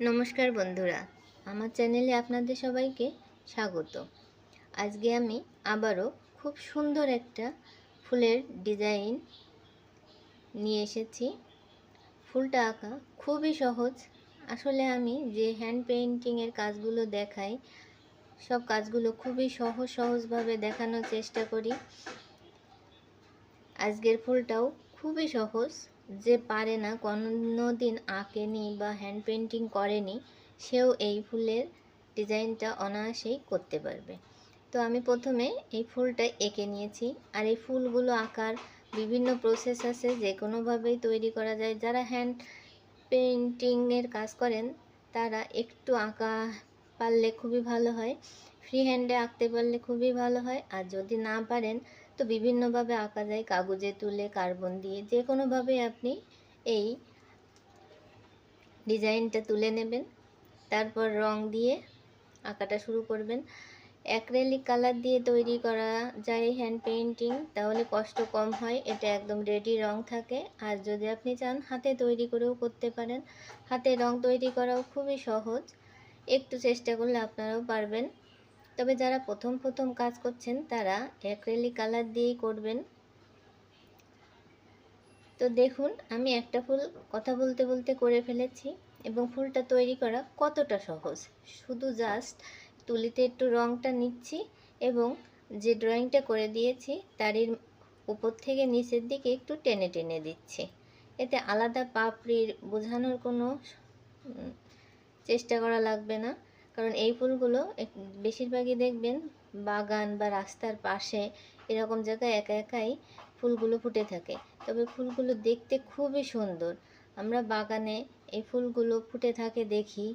নমস্কার বন্ধুরা, আমার চ্যানেলে আপনাদের সবাইকে স্বাগত। আজকে আমি আবারও খুব সুন্দর একটা ফুলের ডিজাইন নিয়ে এসেছি। ফুলটা আঁকা খুবই সহজ। আসলে আমি যে হ্যান্ড পেইন্টিংয়ের কাজগুলো দেখাই, সব কাজগুলো খুবই সহজ সহজভাবে দেখানোর চেষ্টা করি। আজকের ফুলটাও খুবই সহজ। যে পারে না কোনো দিন আঁকেনি বা হ্যান্ড পেন্টিং করেনি, সেও এই ফুলের ডিজাইনটা অনায়াসেই করতে পারবে। তো আমি প্রথমে এই ফুলটা এঁকে নিয়েছি। আর এই ফুলগুলো আঁকার বিভিন্ন প্রসেস আছে, যে কোনোভাবেই তৈরি করা যায়। যারা হ্যান্ড পেন্টিংয়ের কাজ করেন, তারা একটু আঁকা পারলে খুবই ভালো হয়। ফ্রি হ্যান্ডে আঁকতে পারলে খুবই ভালো হয়। আর যদি না পারেন, তো বিভিন্নভাবে আঁকা যায়। কাগজে তুলে, কার্বন দিয়ে যে কোনোভাবে আপনি এই ডিজাইনটা তুলে নেবেন। তারপর রং দিয়ে আঁকাটা শুরু করবেন। অ্যাক্রেলিক কালার দিয়ে তৈরি করা যায় হ্যান্ড পেইন্টিং তাহলে কষ্ট কম হয়। এটা একদম রেডি রং থাকে। আর যদি আপনি চান, হাতে তৈরি করেও করতে পারেন। হাতে রং তৈরি করাও খুবই সহজ। একটু চেষ্টা করলে আপনারাও পারবেন। তবে যারা প্রথম প্রথম কাজ করছেন, তারা অ্যাক্রেলিক কালার দিয়েই করবেন। তো দেখুন, আমি একটা ফুল কথা বলতে বলতে করে ফেলেছি এবং ফুলটা তৈরি করা কতটা সহজ। শুধু জাস্ট তুলিতে একটু রঙটা নিচ্ছি এবং যে ড্রয়িংটা করে দিয়েছি তারই উপর থেকে নিচের দিকে একটু টেনে টেনে দিচ্ছি। এতে আলাদা পাপড়ির বোঝানোর কোনো চেষ্টা করা লাগবে না। কারণ এই ফুলগুলো বেশিরভাগই দেখবেন বাগান বা রাস্তার পাশে এরকম জায়গায় একা একাই ফুলগুলো ফুটে থাকে। তবে ফুলগুলো দেখতে খুবই সুন্দর। আমরা বাগানে এই ফুলগুলো ফুটে থাকে দেখি।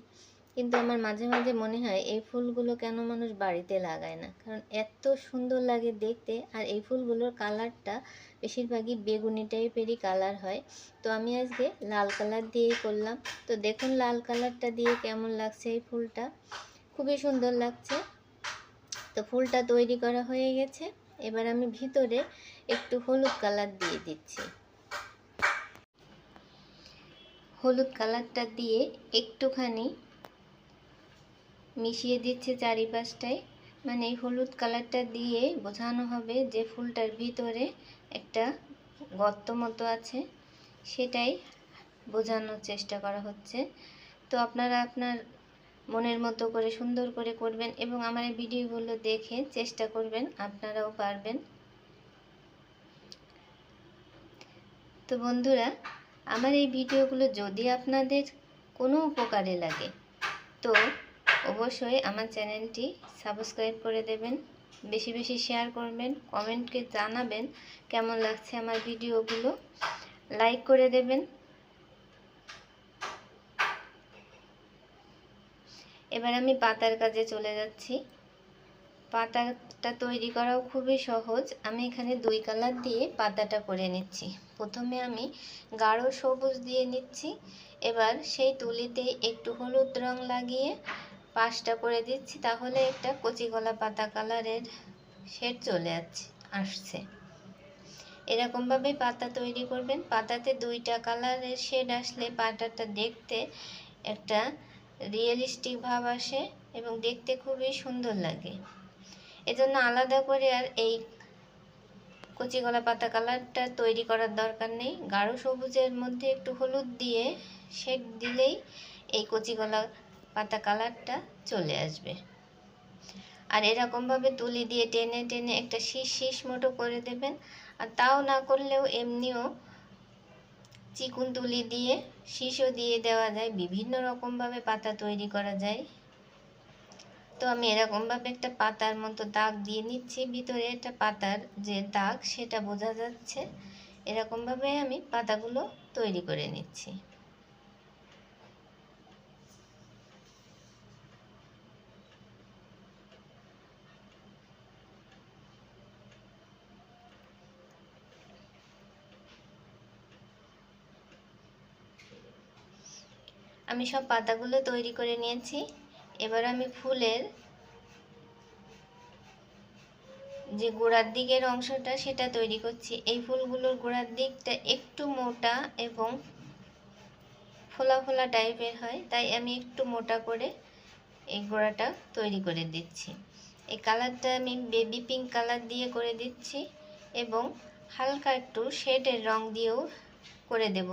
কিন্তু আমার মাঝে মাঝে মনে হয় এই ফুলগুলো কেন মানুষ বাড়িতে লাগায় না? কারণ এত সুন্দর লাগে দেখতে আর এই ফুলগুলোর কালারটা বেশিরভাগই বেগুনি টাইপেরই কালার হয়। তো আমি আজকে লাল কালার দিয়েই করলাম। তো দেখুন লাল কালারটা দিয়ে কেমন লাগছে এই ফুলটা। খুবই সুন্দর লাগছে। তো ফুলটা তৈরি করা হয়ে গেছে। এবার আমি ভিতরে একটু হলুদ কালার দিয়ে দিচ্ছি। হলুদ কালারটা দিয়ে একটুখানি মিশিয়ে দিচ্ছে চারিপাশটায়। মানে এই হলুদ কালারটা দিয়ে বোঝানো হবে যে ফুলটার ভিতরে একটা গর্ত মতো আছে। সেটাই বোঝানোর চেষ্টা করা হচ্ছে। তো আপনারা আপনার মনের মতো করে সুন্দর করে করবেন এবং আমার এই ভিডিওগুলো দেখে চেষ্টা করবেন, আপনারাও পারবেন। তো বন্ধুরা, আমার এই ভিডিওগুলো যদি আপনাদের কোনো উপকারে লাগে, তো অবশ্যই আমার চ্যানেলটি সাবস্ক্রাইব করে দেবেন, বেশি বেশি শেয়ার করবেন, কমেন্টকে জানাবেন কেমন লাগছে আমার ভিডিওগুলো, লাইক করে দেবেন। এবার আমি পাতার কাজে চলে যাচ্ছি। পাতাটা তৈরি করাও খুবই সহজ। আমি এখানে দুই কালার দিয়ে পাতাটা করে নিচ্ছি। প্রথমে আমি গাঢ় সবুজ দিয়ে নিচ্ছি। এবার সেই তুলিতে একটু হলুদ রং লাগিয়ে পাশটা করে দিচ্ছি, তাহলে একটা কচি গলা পাতা কালারের শেড চলে আসছে আসছে। এরকমভাবে পাতা তৈরি করবেন। পাতাতে দুইটা কালারের শেড আসলে পাতাটা দেখতে একটা রিয়েলিস্টিক ভাব আসে এবং দেখতে খুবই সুন্দর লাগে। এজন্য আলাদা করে আর এই কচি গলা পাতা কালারটা তৈরি করার দরকার নেই। গাঢ় সবুজের মধ্যে একটু হলুদ দিয়ে শেড দিলেই এই কচি গলা পাতা কালারটা চলে আসবে। আর এরকমভাবে তুলি দিয়ে টেনে টেনে একটা শীষ শীষ মতো করে দেবেন। আর তাও না করলেও এমনিও চিকুন তুলি দিয়ে, শীষও দিয়ে দেওয়া যায়। বিভিন্ন রকমভাবে পাতা তৈরি করা যায়। তো আমি এরকমভাবে একটা পাতার মতো দাগ দিয়ে নিচ্ছি। ভিতরে একটা পাতার যে দাগ, সেটা বোঝা যাচ্ছে। এরকমভাবে আমি পাতাগুলো তৈরি করে নিচ্ছি। আমি সব পাতাগুলো তৈরি করে নিয়েছি। এবার আমি ফুলের যে গোড়ার দিকের অংশটা সেটা তৈরি করছি। এই ফুলগুলোর গোড়ার দিকটা একটু মোটা এবং ফোলা ফোলা টাইপের হয়, তাই আমি একটু মোটা করে এই গোড়াটা তৈরি করে দিচ্ছি। এই কালারটা আমি বেবি পিঙ্ক কালার দিয়ে করে দিচ্ছি এবং হালকা একটু শেডের রং দিয়েও করে দেব।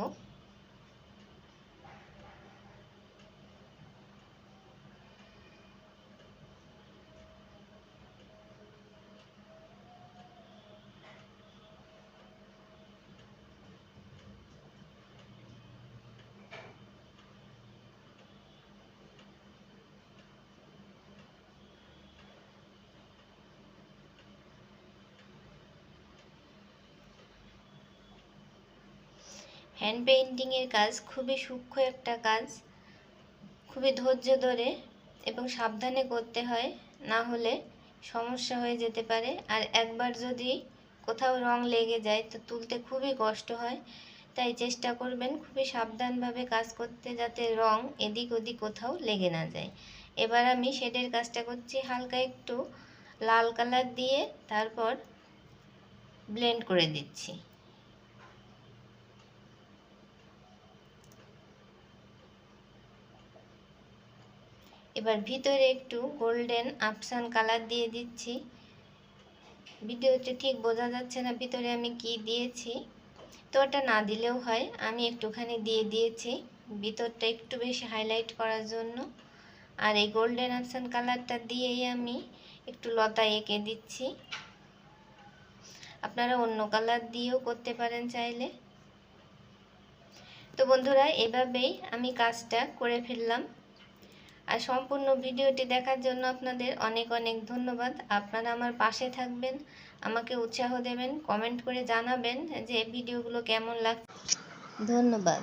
হ্যান্ড পেইন্টিংয়ের কাজ খুবই সূক্ষ্ম একটা কাজ, খুবই ধৈর্য ধরে এবং সাবধানে করতে হয়, না হলে সমস্যা হয়ে যেতে পারে। আর একবার যদি কোথাও রং লেগে যায় তো তুলতে খুবই কষ্ট হয়, তাই চেষ্টা করবেন খুবই সাবধানভাবে কাজ করতে যাতে রং এদিক ওদিক কোথাও লেগে না যায়। এবার আমি শেডের কাজটা করছি হালকা একটু লাল কালার দিয়ে, তারপর ব্লেন্ড করে দিচ্ছি। এবার ভিতরে একটু গোল্ডেন আপসান কালার দিয়ে দিচ্ছি। ভিডিওতে ঠিক বোঝা যাচ্ছে না ভিতরে আমি কি দিয়েছি। তো ওটা না দিলেও হয়, আমি একটুখানি দিয়ে দিয়েছি। ভিতরটা একটু বেশি হাইলাইট করার জন্য। আর এই গোল্ডেন আপসান কালারটা দিয়েই আমি একটু লতা এঁকে দিচ্ছি। আপনারা অন্য কালার দিয়েও করতে পারেন চাইলে। তো বন্ধুরা, এভাবেই আমি কাজটা করে ফেললাম। আর সম্পূর্ণ ভিডিওটি দেখার জন্য আপনাদের অনেক অনেক ধন্যবাদ। আপনারা আমার পাশে থাকবেন, আমাকে উৎসাহ দেবেন কমেন্ট করে জানাবেন যে ভিডিওগুলো কেমন লাগ ধন্যবাদ।